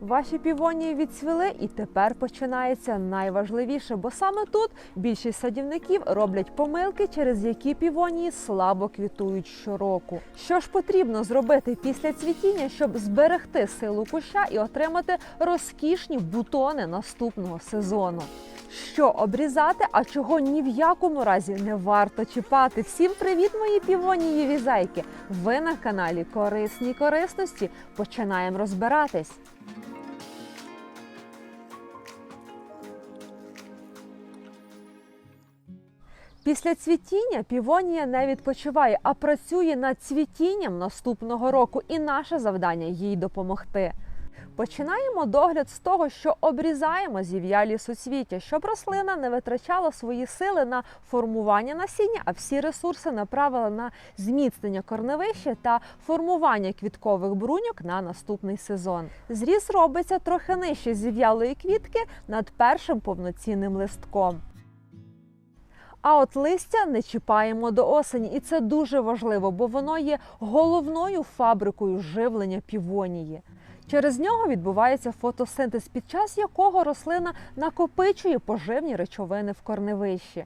Ваші півонії відцвіли, і тепер починається найважливіше, бо саме тут більшість садівників роблять помилки, через які півонії слабо квітують щороку. Що ж потрібно зробити після цвітіння, щоб зберегти силу куща і отримати розкішні бутони наступного сезону? Що обрізати, а чого ні в якому разі не варто чіпати. Всім привіт, мої півонієві зайки! Ви на каналі Корисні корисності. Починаємо розбиратись. Після цвітіння півонія не відпочиває, а працює над цвітінням наступного року, і наше завдання їй допомогти. Починаємо догляд з того, що обрізаємо зів'ялі суцвіття, щоб рослина не витрачала свої сили на формування насіння, а всі ресурси направила на зміцнення корневища та формування квіткових бруньок на наступний сезон. Зріз робиться трохи нижче зів'ялої квітки над першим повноцінним листком. А от листя не чіпаємо до осені, і це дуже важливо, бо воно є головною фабрикою живлення півонії. Через нього відбувається фотосинтез, під час якого рослина накопичує поживні речовини в корневищі.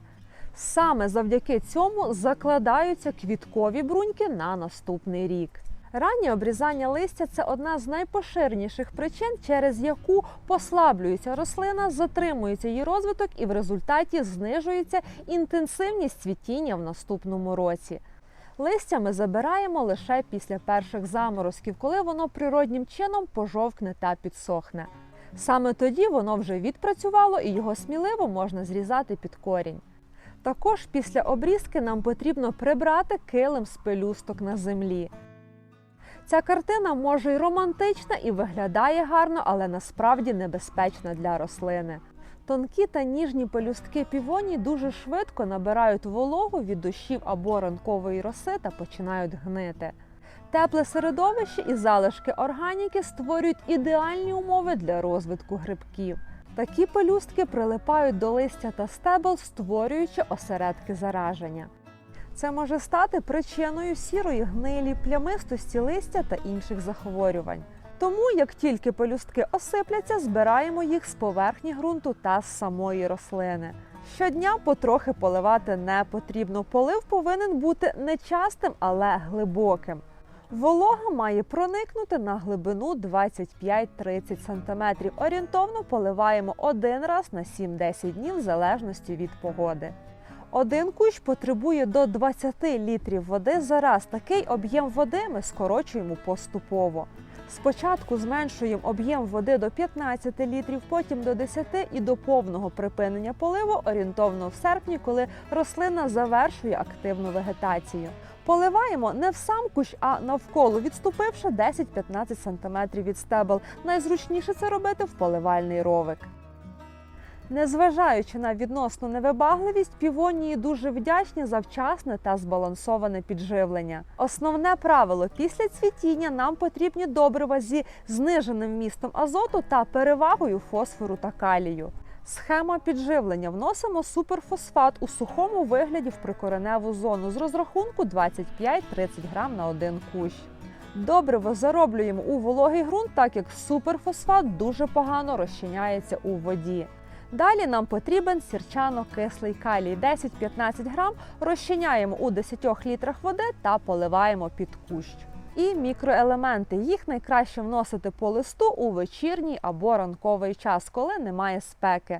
Саме завдяки цьому закладаються квіткові бруньки на наступний рік. Раннє обрізання листя це одна з найпоширеніших причин, через яку послаблюється рослина, затримується її розвиток і в результаті знижується інтенсивність цвітіння в наступному році. Листя ми забираємо лише після перших заморозків, коли воно природнім чином пожовкне та підсохне. Саме тоді воно вже відпрацювало і його сміливо можна зрізати під корінь. Також після обрізки нам потрібно прибрати килим з пелюсток на землі. Ця картина може й романтична і виглядає гарно, але насправді небезпечна для рослини. Тонкі та ніжні пелюстки півоній дуже швидко набирають вологу від дощів або ранкової роси та починають гнити. Тепле середовище і залишки органіки створюють ідеальні умови для розвитку грибків. Такі пелюстки прилипають до листя та стебел, створюючи осередки зараження. Це може стати причиною сірої гнилі, плямистості листя та інших захворювань. Тому, як тільки пелюстки осипляться, збираємо їх з поверхні ґрунту та з самої рослини. Щодня потрохи поливати не потрібно. Полив повинен бути не частим, але глибоким. Волога має проникнути на глибину 25-30 см. Орієнтовно поливаємо один раз на 7-10 днів в залежності від погоди. Один кущ потребує до 20 літрів води за раз. Такий об'єм води ми скорочуємо поступово. Спочатку зменшуємо об'єм води до 15 літрів, потім до 10 і до повного припинення поливу орієнтовно в серпні, коли рослина завершує активну вегетацію. Поливаємо не в сам кущ, а навколо, відступивши 10-15 см від стебел. Найзручніше це робити в поливальний ровик. Незважаючи на відносну невибагливість, півонії дуже вдячні за вчасне та збалансоване підживлення. Основне правило після цвітіння нам потрібні добрива зі зниженим вмістом азоту та перевагою фосфору та калію. Схема підживлення вносимо суперфосфат у сухому вигляді в прикореневу зону з розрахунку 25-30 грам на один кущ. Добриво зароблюємо у вологий ґрунт, так як суперфосфат дуже погано розчиняється у воді. Далі нам потрібен сірчано-кислий калій 10-15 грам, розчиняємо у 10 літрах води та поливаємо під кущ. І мікроелементи. Їх найкраще вносити по листу у вечірній або ранковий час, коли немає спеки.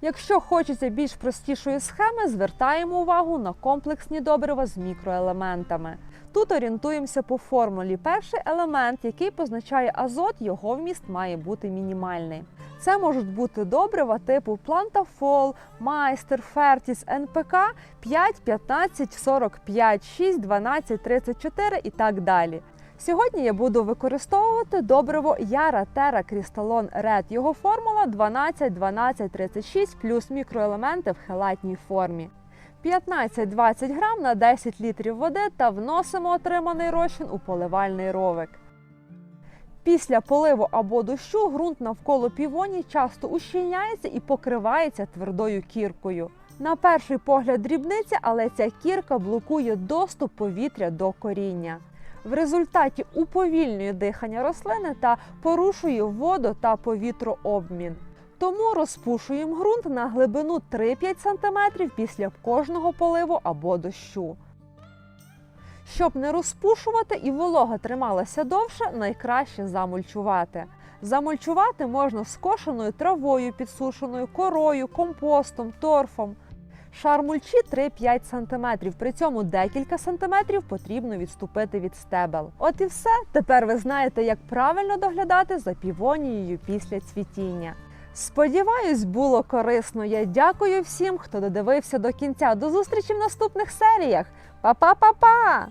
Якщо хочеться більш простішої схеми, звертаємо увагу на комплексні добрива з мікроелементами. Тут орієнтуємося по формулі. Перший елемент, який позначає азот, його вміст має бути мінімальний. Це можуть бути добрива типу Плантафол, Майстер, Фертіс, НПК 5, 15, 45, 6, 12, 34 і так далі. Сьогодні я буду використовувати добриво Яра Тера Крісталон Ред. Його формула 12, 12, 36 плюс мікроелементи в хелатній формі. 15-20 грам на 10 літрів води та вносимо отриманий розчин у поливальний ровик. Після поливу або дощу ґрунт навколо півоні часто ущільняється і покривається твердою кіркою. На перший погляд дрібниця, але ця кірка блокує доступ повітря до коріння. В результаті уповільнює дихання рослини та порушує воду та повітрообмін. Тому розпушуємо ґрунт на глибину 3-5 см після кожного поливу або дощу. Щоб не розпушувати і волога трималася довше, найкраще замульчувати. Замульчувати можна скошеною травою, підсушеною корою, компостом, торфом. Шар мульчі 3-5 см, при цьому декілька сантиметрів потрібно відступити від стебел. От і все. Тепер ви знаєте, як правильно доглядати за півонією після цвітіння. Сподіваюсь, було корисно. Я дякую всім, хто додивився до кінця. До зустрічі в наступних серіях. Па-па-па-па!